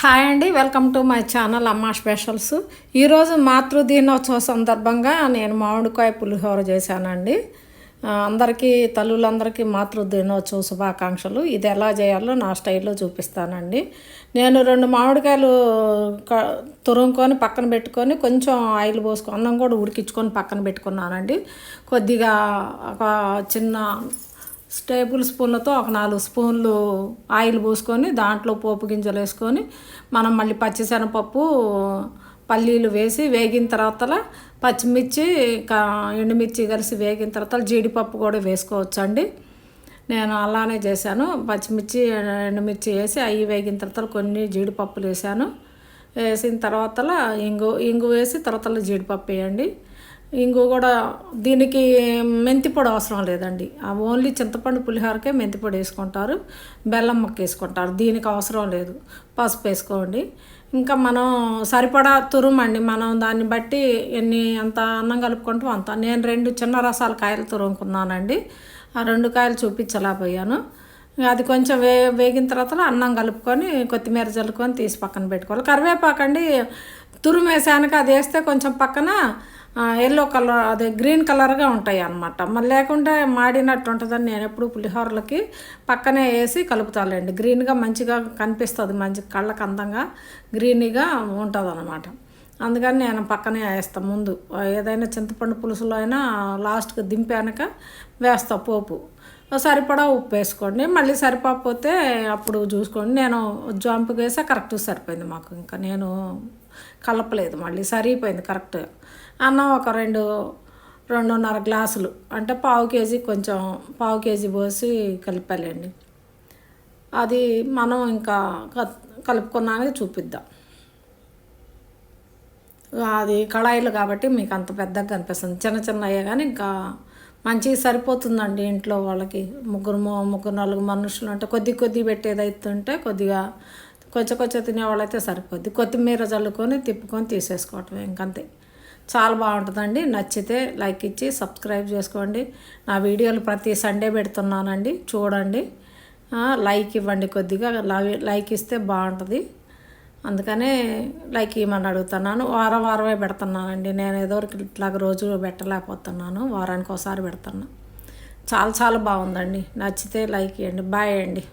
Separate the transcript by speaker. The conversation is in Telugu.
Speaker 1: హాయ్ అండి వెల్కమ్ టు మై ఛానల్ అమ్మ స్పెషల్స్ ఈరోజు మాతృదినోత్సవ సందర్భంగా నేను మామిడికాయ పులిహోర చేశానండి. అందరికీ తల్లులందరికీ మాతృదినోత్సవ శుభాకాంక్షలు. ఇది ఎలా చేయాలో నా స్టైల్లో చూపిస్తానండి. నేను రెండు మామిడికాయలు తురుముకొని పక్కన పెట్టుకొని కొంచెం ఆయిల్ పోసుకొని అన్నం కూడా ఉడికించుకొని పక్కన పెట్టుకున్నానండి. కొద్దిగా ఒక చిన్న టేబుల్ స్పూన్లతో ఒక నాలుగు స్పూన్లు ఆయిల్ పోసుకొని దాంట్లో పోపు గింజలు వేసుకొని మనం మళ్ళీ పచ్చిశనగపప్పు పల్లీలు వేసి వేగిన తర్వాత పచ్చిమిర్చి ఎండుమిర్చి కలిసి వేగిన తర్వాత జీడిపప్పు కూడా వేసుకోవచ్చండి. నేను అలానే చేశాను. పచ్చిమిర్చి ఎండుమిర్చి వేసి అవి వేగిన తర్వాత కొన్ని జీడిపప్పులు వేసాను వేసిన తర్వాత ఇంగు ఇంగు వేసి తర్వాత జీడిపప్పు వేయండి. ఇంకో కూడా దీనికి మెంతి పొడి అవసరం లేదండి. ఆ ఓన్లీ చింతపండు పులిహోరకే మెంతి పొడి వేసుకుంటారు. బెల్లం ముక్క వేసుకుంటారు. దీనికి అవసరం లేదు. పసుపు వేసుకోండి. ఇంకా మనం సరిపడా తురుమండి మనం దాన్ని బట్టి ఎన్ని ఎంత అన్నం కలుపుకుంటాం అంత. నేను రెండు చిన్న రసాల కాయలు తురుముకున్నానండి. ఆ రెండు కాయలు చూపించలేకపోయాను. అది కొంచెం వే వేగిన తర్వాత అన్నం కలుపుకొని కొత్తిమీర చల్లుకొని తీసి పక్కన పెట్టుకోవాలి. కరివేపాకండి తురుమేసానికి అది వేస్తే కొంచెం పక్కన ఎల్లో కలర్ అదే గ్రీన్ కలర్గా ఉంటాయి అన్నమాట. మరి లేకుంటే మాడినట్టు ఉంటుందని నేను ఎప్పుడు పులిహోరలకి పక్కనే వేసి కలుపుతానండి గ్రీన్గా మంచిగా కనిపిస్తుంది మంచి కళ్ళకు అందంగా గ్రీనీగా ఉంటుంది అనమాట అందుకని నేను పక్కనే వేస్తాను ముందు. ఏదైనా చింతపండు పులుసులో అయినా లాస్ట్కి దింపాక వేస్తా పోపు. సరిపడా ఉప్పు వేసుకోండి. మళ్ళీ సరిపోకపోతే అప్పుడు చూసుకోండి. నేను జాంపుకి వేసా కరెక్ట్ సరిపోయింది మాకు. ఇంకా నేను కలపలేదు మళ్ళీ సరిపోయింది కరెక్ట్గా అన్నం ఒక రెండు రెండున్నర గ్లాసులు. అంటే పావు కేజీ కొంచెం పావు కేజీ పోసి కలిపాలండి. అది మనం ఇంకా క- చూపిద్దాం. అది కళాయిలు కాబట్టి మీకు అంత పెద్దగా కనిపిస్తుంది. చిన్న చిన్నయ్యే కానీ ఇంకా మంచిగా సరిపోతుందండి ఇంట్లో వాళ్ళకి. ముగ్గురు ముగ్గురు నలుగురు మనుషులు అంటే కొద్ది కొద్ది పెట్టేది అవుతుంటే కొద్దిగా కొంచెం కొంచెం తినేవాళ్ళైతే సరిపోద్ది. కొత్తిమీర చల్లుకొని తిప్పుకొని తీసేసుకోవటం ఇంకంతే. చాలా బాగుంటుందండి. నచ్చితే లైక్ ఇచ్చి సబ్స్క్రైబ్ చేసుకోండి. నా వీడియోలు ప్రతి సండే పెడుతున్నానండి. చూడండి. లైక్ ఇవ్వండి కొద్దిగా. లైక్ ఇస్తే బాగుంటుంది. అందుకనే లైక్ ఇవ్వమని అడుగుతున్నాను. వారం వారమే పెడుతున్నానండి. నేను ఏదో ఒకరికి ఇట్లాగ రోజు పెట్టలేకపోతున్నాను. వారానికి ఒకసారి పెడుతున్నా. చాలా చాలా బాగుందండి. నచ్చితే లైక్ ఇవ్వండి బాయ్ అండి.